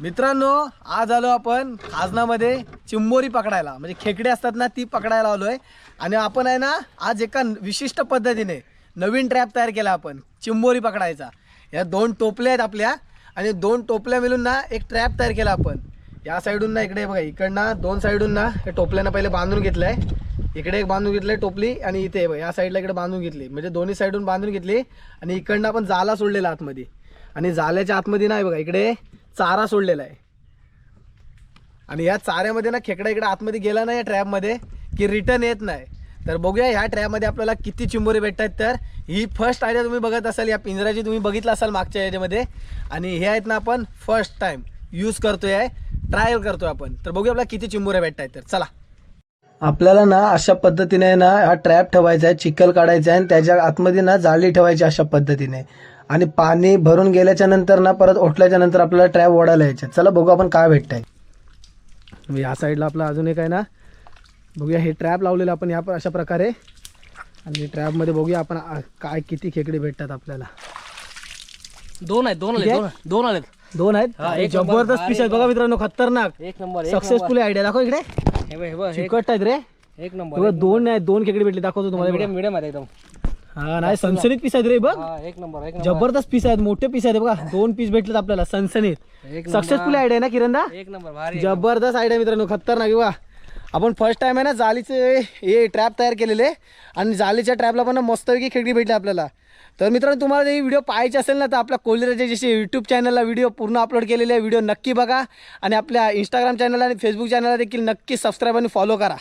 मित्रांनो आज आलो आपण खाजनामध्ये चिंबोरी पकडायला. म्हणजे खेकडे असतात ना ती पकडायला आलो आहे आणि आपण आहे ना आज एका विशिष्ट पद्धतीने नवीन ट्रॅप तयार केला आपण चिंबोरी पकडायचा. या दोन टोपल्या आहेत आपल्या आणि दोन टोपल्या मिळून ना एक ट्रॅप तयार केला आपण. या साईडून ना इकडे बघा इकडनं दोन साईडून ना हे टोपल्यानं पहिले बांधून घेतलं आहे इकडे एक बांधून घेतलंय टोपली आणि इथे बघा या साईडला इकडे बांधून घेतली. म्हणजे दोन्ही साईडून बांधून घेतली आणि इकडनं आपण जाला सोडलेला आतमध्ये. आणि जाल्याच्या आतमध्ये नाही बघा इकडे चारा सोडलेला आहे. आणि या चाऱ्यामध्ये ना खेकडा इकडे आतमध्ये गेला नाही या ट्रॅपमध्ये की रिटर्न येत नाही. तर बघूया ह्या ट्रॅपमध्ये आपल्याला किती चिंबोरे भेटतात तर. ही फर्स्ट आयडिया तुम्ही बघत असाल या पिंजराची तुम्ही बघितलं असाल मागच्या याच्यामध्ये. आणि हे आहेत ना आपण फर्स्ट टाइम यूज करतोय आहे ट्रायल करतोय आपण. तर बघूया आपल्याला किती चिंबोरे भेटतात तर. चला. आपल्याला ना अशा पद्धतीने ना हा ट्रॅप ठेवायचा आहे चिखल काढायचा आहे आणि त्याच्या आतमध्ये ना जाळी ठेवायची अशा पद्धतीने. आणि पाणी भरून गेल्याच्यानंतर ना परत ओटल्याच्या नंतर आपल्याला ट्रॅप ओढायला यायचे चला बघू आपण काय भेटतंय. या साईडला आपला अजून एक आहे ना. बघूया हे ट्रॅप लावलेलं आपण या अशा प्रकारे. आणि ट्रॅपमध्ये बघूया आपण काय किती खेकडे भेटतात आपल्याला. दोन आहेत दोन आले आहेत? दोन आलेत दोन हा, आहेत जबरदस्त पीस आहेत बघा मित्रांनो खतरनाक. एक नंबर सक्सेसफुल आयडिया दाखव इकडे. हे हे चिकट आहेत रे. एक नंबर दोन आहेत दोन खेकडे भेटले दाखवतो तुम्हाला मीडियम मीडियम आहे एकदम. हा नाही सनसनीत पीस आहेत रे बघ. हा एक नंबर एक नंबर. जबरदस्त पीस आहेत मोठे पीस आहेत बघा. दोन पीस भेटलेत आपल्याला सनसनीत. एक सक्सेसफुल आयडिया ना किरणदा एक नंबर भारी जबरदस्त आयडिया मित्रांनो. खतरनाक बघा. आपण फर्स्ट टाइम आहे ना जालीचे हे ट्रॅप तयार केलेले. आणि जालीच्या ट्रॅपला पण ना मस्तपैकी खेकडी भेटली आपल्याला. तर मित्रांनो तुम्हाला ही व्हिडिओ पाहायची असेल ना तर आपल्या कोलिराच्या जसे यूट्यूब चॅनलला व्हिडिओ पूर्ण अपलोड केलेले आहे व्हिडिओ नक्की बघा. आणि आपल्या इंस्टाग्राम चॅनल आणि फेसबुक चॅनलला देखील नक्की सबस्क्राईब आणि फॉलो करा.